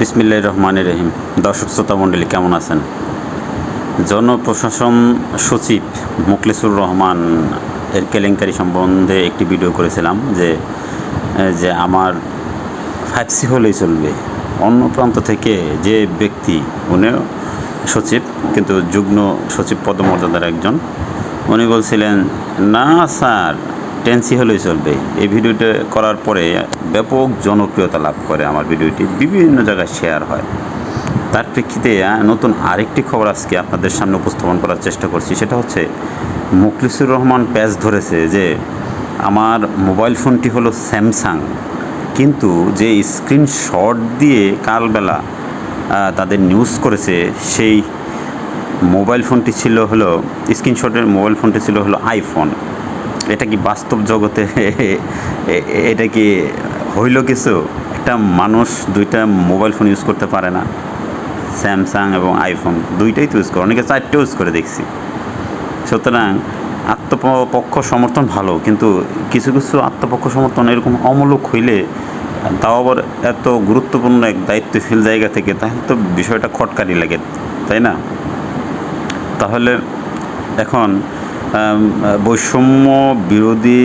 বিসমিল্লাহ রহমান রহিম। দর্শক শ্রোতা মণ্ডলী, কেমন আছেন? জনপ্রশাসন সচিব মুখলেসুর রহমান এর কেলেঙ্কারি সম্বন্ধে একটি ভিডিও করেছিলাম যে যে আমার ফাইভ সি হলেই চলবে। অন্য প্রান্ত থেকে যে ব্যক্তি, উনিও সচিব, কিন্তু যুগ্ম সচিব পদমর্যাদার একজন, উনি বলছিলেন, না স্যার টেন্সি হলেই চলবে। এই ভিডিওটা করার পরে ব্যাপক জনপ্রিয়তা লাভ করে আমার ভিডিওটি, বিভিন্ন জায়গায় শেয়ার হয়। তার প্রেক্ষিতে নতুন আরেকটি খবর আজকে আপনাদের সামনে উপস্থাপন করার চেষ্টা করছি। সেটা হচ্ছে, মুখলিসুর রহমান প্যাচ ধরেছে যে, আমার মোবাইল ফোনটি হলো স্যামসাং, কিন্তু যে স্ক্রিনশট দিয়ে কালবেলা তাদের নিউজ করেছে, সেই মোবাইল ফোনটি ছিল হলো, স্ক্রিনশটের মোবাইল ফোনটি ছিল হলো আইফোন। এটা কি বাস্তব জগতে? এটা কি হইল কিছু? একটা মানুষ দুইটা মোবাইল ফোন ইউজ করতে পারে না। স্যামসাং এবং আইফোন দুইটাই তো ইউজ করে। অনেকে চারটে ইউজ করে দেখছি। সুতরাং আত্মপক্ষ সমর্থন ভালো, কিন্তু কিছু কিছু আত্মপক্ষ সমর্থন এরকম অমূলক হইলে তাও আবার এত গুরুত্বপূর্ণ এক দায়িত্বশীল জায়গা থেকে তাহলে তো বিষয়টা খটকারি লাগে, তাই না? তাহলে এখন বৈষম্য বিরোধী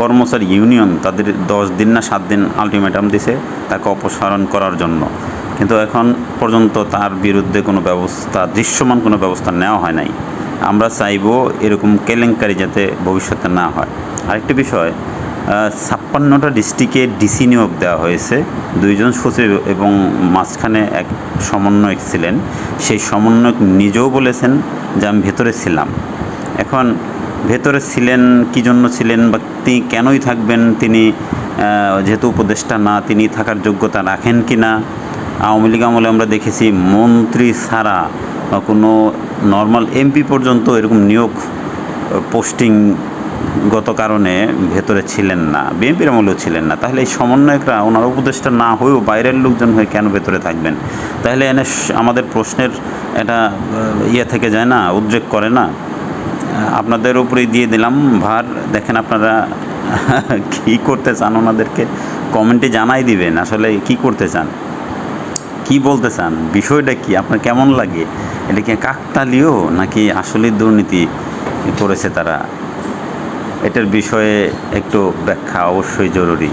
কর্মচারী ইউনিয়ন তাদের দশ দিন না সাত দিন আলটিমেটাম দিছে তাকে অপসারণ করার জন্য। কিন্তু এখন পর্যন্ত তার বিরুদ্ধে কোনো ব্যবস্থা, দৃশ্যমান কোনো ব্যবস্থা নেওয়া হয় নাই। আমরা চাইব এরকম কেলেঙ্কারি যাতে ভবিষ্যতে না হয়। আরেকটি বিষয় ছাপ্পান্নটা ডিস্ট্রিক্টে ডিসি নিয়োগ দেওয়া হয়েছে। দুইজন সচিব এবং মাঝখানে এক সমন্বয়ক ছিলেন। সেই সমন্বয়ক নিজেও বলেছেন যে আমি ভেতরে ছিলাম। এখন ভেতরে ছিলেন, কী জন্য ছিলেন বা তিনি কেনই থাকবেন? তিনি যেহেতু উপদেষ্টা না, তিনি থাকার যোগ্যতা রাখেন কি না? আওয়ামী লীগ আমলে আমরা দেখেছি মন্ত্রী ছাড়া বা কোনো নর্মাল এমপি পর্যন্ত এরকম নিয়োগ পোস্টিং গত কারণে ভেতরে ছিলেন না বিএনপির আমলেও ছিলেন না। তাহলে এই সমন্বয়করা, ওনার উপদেষ্টা না হয়েও বাইরের লোকজন হয়ে কেন ভেতরে থাকবেন? তাহলে এনে আমাদের প্রশ্নের এটা ইয়ে থেকে যায় না, উদ্রেক করে না? আপনাদের উপরেই দিয়ে দিলাম। ভার, দেখেন আপনারা কী করতে চান ওনাদেরকে কমেন্টে জানাই দিবেন, আসলে কি করতে চান? কি বলতে চান? বিষয়টা কি? আপনার কেমন লাগে? এটা কি কাকতালীয় নাকি আসলে দুর্নীতি করেছে তারা? এটার বিষয়ে একটু ব্যাখ্যা অবশ্যই জরুরি।